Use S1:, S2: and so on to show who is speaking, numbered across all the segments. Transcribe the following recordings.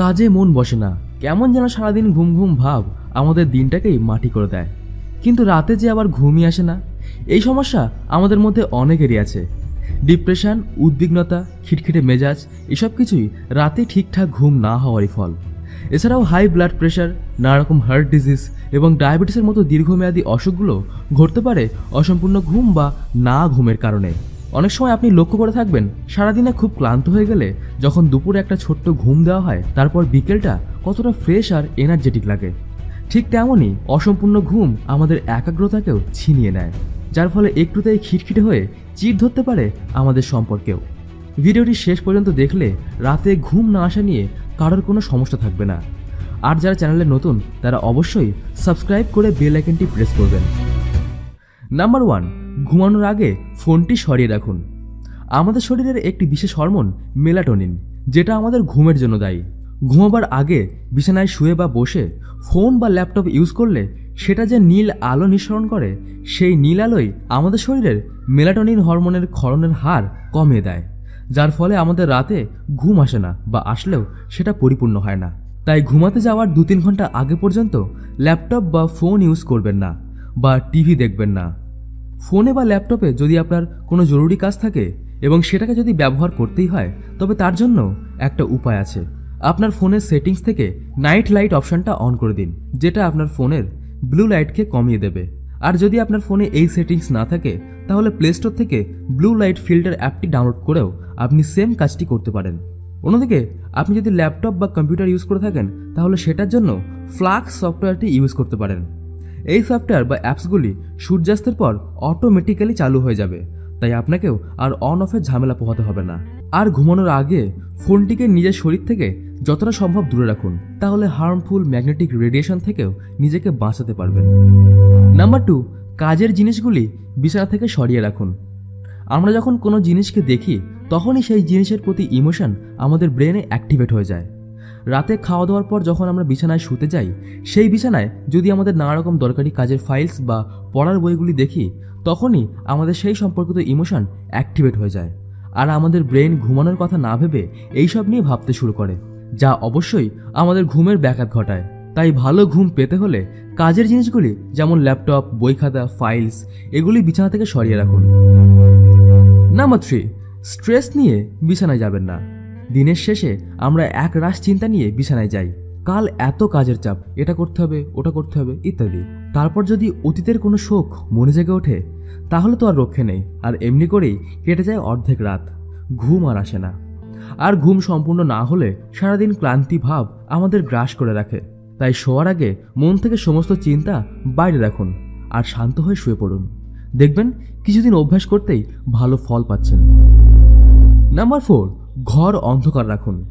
S1: কাজে মন বসে না। কেমন যেন সারাদিন ঘুম ঘুম ভাব আমাদের দিনটাকেই মাটি করে দেয়। কিন্তু রাতে যে আবার ঘুমই আসে না, এই সমস্যা আমাদের মধ্যে অনেকেরই আছে। ডিপ্রেশন, উদ্বিগ্নতা, খিটখিটে মেজাজ, এসব কিছুই রাতে ঠিকঠাক ঘুম না হওয়ারই ফল। এছাড়াও হাই ব্লাড প্রেশার নানা রকম হার্ট ডিজিজ এবং ডায়াবেটিসের মতো দীর্ঘমেয়াদী অসুখগুলো ঘটতে পারে অসম্পূর্ণ ঘুম বা না ঘুমের কারণে। অনেক সময় আপনি লক্ষ্য করে থাকবেন, সারাদিনে খুব ক্লান্ত হয়ে গেলে যখন দুপুরে একটা ছোট্ট ঘুম দেওয়া হয়, তারপর বিকেলটা কতটা ফ্রেশ আর এনার্জেটিক লাগে। ঠিক তেমনই অসম্পূর্ণ ঘুম আমাদের একাগ্রতাকেও ছিনিয়ে নেয়, যার ফলে একটুতেই খিটখিটে হয়ে চির ধরতে পারে আমাদের সম্পর্কেও। ভিডিওটি শেষ পর্যন্ত দেখলে রাতে ঘুম না আসা নিয়ে কারোর কোনো সমস্যা থাকবে না। আর যারা চ্যানেলে নতুন, তারা অবশ্যই সাবস্ক্রাইব করে বেল আইকনটি প্রেস করবেন। নাম্বার ওয়ান ঘুমানোর আগে ফোনটি সরিয়ে রাখুন। আমাদের শরীরের একটি বিশেষ হরমোন মেলাটোনিন, যেটা আমাদের ঘুমের জন্য দায়ী। ঘুমাবার আগে বিছানায় শুয়ে বা বসে ফোন বা ল্যাপটপ ইউজ করলে সেটা যে নীল আলো নিঃসরণ করে, সেই নীল আলোই আমাদের শরীরের মেলাটোনিন হরমোনের ক্ষরণের হার কমিয়ে দেয়, যার ফলে আমাদের রাতে ঘুম আসে না বা আসলেও সেটা পরিপূর্ণ হয় না। তাই ঘুমাতে যাওয়ার দু তিন ঘণ্টা আগে পর্যন্ত ল্যাপটপ বা ফোন ইউজ করবেন না বা টিভি দেখবেন না। ফোনে বা ল্যাপটপে যদি আপনার কোনো জরুরি কাজ থাকে এবং সেটাকে যদি ব্যবহার করতেই হয়, তবে তার জন্য একটা উপায় আছে। আপনার ফোনের সেটিংস থেকে নাইট লাইট অপশনটা অন করে দিন, যেটা আপনার ফোনের ব্লু লাইটকে কমিয়ে দেবে। আর যদি আপনার ফোনে এই সেটিংস না থাকে, তাহলে প্লে স্টোর থেকে ব্লু লাইট ফিল্টার অ্যাপটি ডাউনলোড করেও আপনি সেম কাজটি করতে পারেন। অন্যদিকে, আপনি যদি ল্যাপটপ বা কম্পিউটার ইউজ করে থাকেন, তাহলে সেটার জন্য ফ্লাক্স সফটওয়্যারটি ইউজ করতে পারেন। এই সফটওয়্যার বা অ্যাপসগুলি সূর্যাস্তের পর অটোমেটিক্যালি চালু হয়ে যাবে। তাই আপনাকেও আর অন অফের ঝামেলা পোহাতে হবে না। আর ঘুমানোর আগে ফোনটিকে নিজের শরীর থেকে যতটা সম্ভব দূরে রাখুন। তাহলে হার্মফুল ম্যাগনেটিক রেডিয়েশন থেকেও নিজেকে বাঁচাতে পারবেন। নাম্বার টু কাজের জিনিসগুলি বিছানা থেকে সরিয়ে রাখুন। আমরা যখন কোনো জিনিসকে দেখি, তখনই সেই জিনিসের প্রতি ইমোশন আমাদের ব্রেনে অ্যাক্টিভেট হয়ে যায়। রাতে খাওয়া দাওয়ার পর যখন আমরা বিছানায় শুতে যাই, সেই বিছানায় যদি আমাদের নানা রকম দরকারি কাজের ফাইলস বা পড়ার বইগুলি দেখি, তখনই আমাদের সেই সম্পর্কিত ইমোশন অ্যাক্টিভেট হয়ে যায়। আর আমাদের ব্রেন ঘুমানোর কথা না ভেবে এইসব নিয়ে ভাবতে শুরু করে, যা অবশ্যই আমাদের ঘুমের ব্যাঘাত ঘটায়। তাই ভালো ঘুম পেতে হলে কাজের জিনিসগুলি যেমন ল্যাপটপ বই খাতা ফাইলস এগুলি বিছানা থেকে সরিয়ে রাখুন। নাম্বার থ্রি স্ট্রেস নিয়ে বিছানায় যাবেন না। দিনের শেষে আমরা এক রাশ চিন্তা নিয়ে বিছানায় যাই। কাল এত কাজের চাপ, এটা করতে হবে, ওটা করতে হবে, ইত্যাদি। তারপর যদি অতীতের কোনো শোক মনে জেগে ওঠে, তাহলে তো আর রক্ষে নেই, আর এমনি করেই কেটে যায় অর্ধেক রাত। ঘুম আর আসে না। আর ঘুম সম্পূর্ণ না হলে সারাদিন ক্লান্তি ভাব আমাদের গ্রাস করে রাখে। তাই শোয়ার আগে মন থেকে সমস্ত চিন্তা বাইরে রাখুন আর শান্ত হয়ে শুয়ে পড়ুন। দেখবেন, কিছুদিন অভ্যাস করতেই ভালো ফল পাচ্ছেন। নাম্বার ফোর ঘর অন্ধকার রাখুন।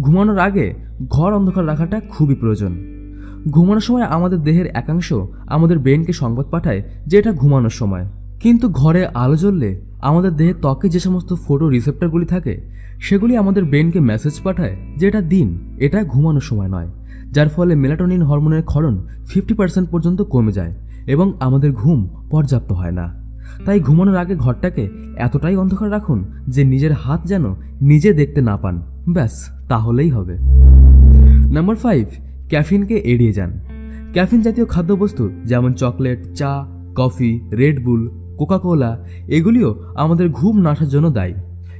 S1: ঘুমানোর আগে ঘর অন্ধকার রাখাটা খুবই প্রয়োজন। ঘুমানোর সময় আমাদের দেহের একাংশ আমাদের ব্রেনকে সংবাদ পাঠায় যে এটা ঘুমানোর সময়। কিন্তু ঘরে আলো জ্বললে আমাদের দেহের ত্বকে যে সমস্ত ফোটো রিসেপ্টারগুলি থাকে, সেগুলি আমাদের ব্রেনকে মেসেজ পাঠায় যে এটা দিন, এটা ঘুমানোর সময় নয়, যার ফলে মেলাটোনিন হরমোনের ক্ষরণ ফিফটি পার্সেন্ট পর্যন্ত কমে যায় এবং আমাদের ঘুম পর্যাপ্ত হয় না। তাই ঘুমানোর আগে ঘরটাকে এতটাই অন্ধকার রাখুন যে নিজের হাত যেন নিজে দেখতে না পান। ব্যাস, তাহলেই হবে। নাম্বার ফাইভ, ক্যাফিনকে এড়িয়ে যান। ক্যাফিন জাতীয় খাদ্যবস্তু যেমন চকলেট, চা, কফি রেড বুল কোকাকোলা এগুলিও আমাদের ঘুম না আসার জন্য দায়ী।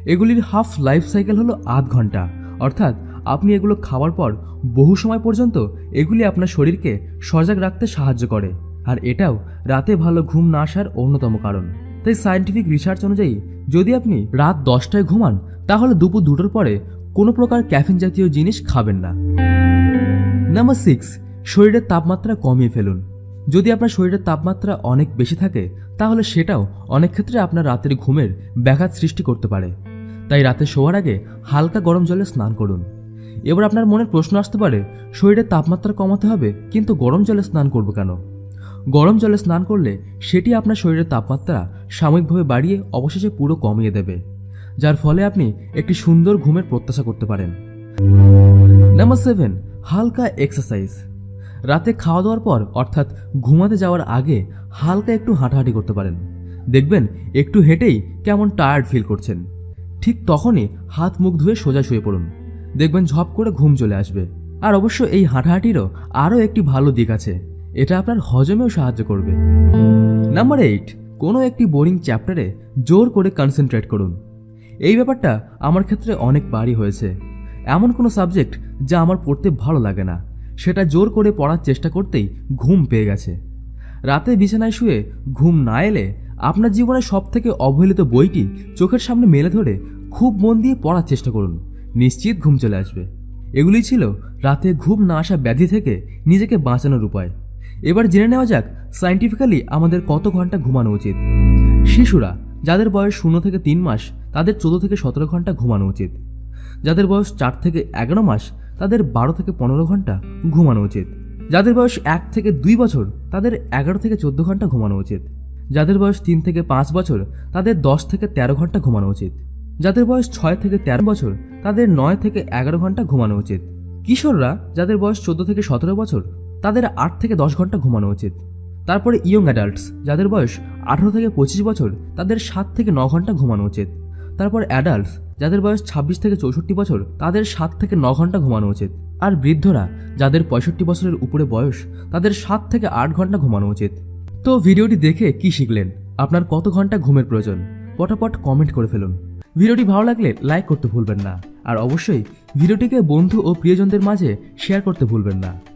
S1: এগুলির হাফ লাইফ সাইকেল হলো আধ ঘণ্টা। অর্থাৎ আপনি এগুলো খাওয়ার পর বহু সময় পর্যন্ত এগুলি আপনার শরীরকে সজাগ রাখতে সাহায্য করে। আর এটাও রাতে ভালো ঘুম না আসার অন্যতম কারণ। তাই সায়েন্টিফিক রিসার্চ অনুযায়ী যদি আপনি রাত দশটায় ঘুমান, তাহলে দুপুর দুটোর পরে কোনো প্রকার ক্যাফিন জাতীয় জিনিস খাবেন না। নাম্বার সিক্স শরীরের তাপমাত্রা কমিয়ে ফেলুন। যদি আপনার শরীরের তাপমাত্রা অনেক বেশি থাকে, তাহলে সেটাও অনেক ক্ষেত্রে আপনার রাতের ঘুমের ব্যাঘাত সৃষ্টি করতে পারে। তাই রাতে শোয়ার আগে হালকা গরম জলে স্নান করুন। এবার আপনার মনে প্রশ্ন আসতে পারে, শরীরের তাপমাত্রা কমাতে হবে, কিন্তু গরম জলে স্নান করব কেন? গরম জলে স্নান করলে সেটি আপনার শরীরের তাপমাত্রা সাময়িকভাবে বাড়িয়ে অবশেষে পুরো কমিয়ে দেবে, যার ফলে আপনি একটি সুন্দর ঘুমের প্রত্যাশা করতে পারেন। নাম্বার সেভেন, হালকা এক্সারসাইজ। রাতে খাওয়া দাওয়ার পর অর্থাৎ ঘুমাতে যাওয়ার আগে হালকা একটু হাঁটাহাঁটি করতে পারেন। দেখবেন একটু হেঁটেই কেমন টায়ার্ড ফিল করছেন। ঠিক তখনই হাত মুখ ধুয়ে সোজা শুয়ে পড়ুন। দেখবেন ঝপ করে ঘুম চলে আসবে। আর অবশ্য এই হাঁটাহাঁটিরও আরও একটি ভালো দিক আছে। এটা আপনার হজমেও সাহায্য করবে। নাম্বার এইট কোনো একটি বোরিং চ্যাপ্টারে জোর করে কনসেন্ট্রেট করুন। এই ব্যাপারটা আমার ক্ষেত্রে অনেকবারই হয়েছে। এমন কোনো সাবজেক্ট যা আমার পড়তে ভালো লাগে না। সেটা জোর করে পড়ার চেষ্টা করতেই ঘুম পেয়ে গেছে। রাতে বিছানায় শুয়ে ঘুম না এলে আপনার জীবনের সব থেকে অবহেলিত বইটি চোখের সামনে মেলে ধরে খুব মন দিয়ে পড়ার চেষ্টা করুন। নিশ্চিত ঘুম চলে আসবে। এগুলি ছিল রাতে ঘুম না আসা ব্যাধি থেকে নিজেকে বাঁচানোর উপায়। এবার জেনে নেওয়া যাক সায়েন্টিফিক্যালি আমাদের কত ঘণ্টা ঘুমানো উচিত। শিশুরা, যাদের বয়স শূন্য থেকে তিন মাস, তাদের চোদ্দ থেকে সতেরো ঘণ্টা ঘুমানো উচিত। যাদের বয়স চার থেকে এগারো মাস, তাদের বারো থেকে পনেরো ঘণ্টা ঘুমানো উচিত। যাদের বয়স এক থেকে দুই বছর, তাদের এগারো থেকে চোদ্দ ঘণ্টা ঘুমানো উচিত। যাদের বয়স তিন থেকে পাঁচ বছর, তাদের দশ থেকে তেরো ঘণ্টা ঘুমানো উচিত। যাদের বয়স ছয় থেকে তেরো বছর, তাদের নয় থেকে এগারো ঘণ্টা ঘুমানো উচিত। কিশোররা, যাদের বয়স চোদ্দ থেকে সতেরো বছর তাদের আট থেকে দশ ঘণ্টা ঘুমানো উচিত। তারপরে ইয়ং অ্যাডাল্টস, যাদের বয়স আঠারো থেকে পঁচিশ বছর, তাদের সাত থেকে ন ঘণ্টা ঘুমানো উচিত। তারপর অ্যাডাল্টস, যাদের বয়স ছাব্বিশ থেকে চৌষট্টি বছর, তাদের সাত থেকে ন ঘণ্টা ঘুমানো উচিত। আর বৃদ্ধরা, যাদের পঁয়ষট্টি বছরের উপরে বয়স, তাদের সাত থেকে আট ঘণ্টা ঘুমানো উচিত। তো ভিডিওটি দেখে কি শিখলেন? আপনার কত ঘণ্টা ঘুমের প্রয়োজন? পটাপট কমেন্ট করে ফেলুন। ভিডিওটি ভালো লাগলে লাইক করতে ভুলবেন না। আর অবশ্যই ভিডিওটিকে বন্ধু ও প্রিয়জনদের মাঝে শেয়ার করতে ভুলবেন না।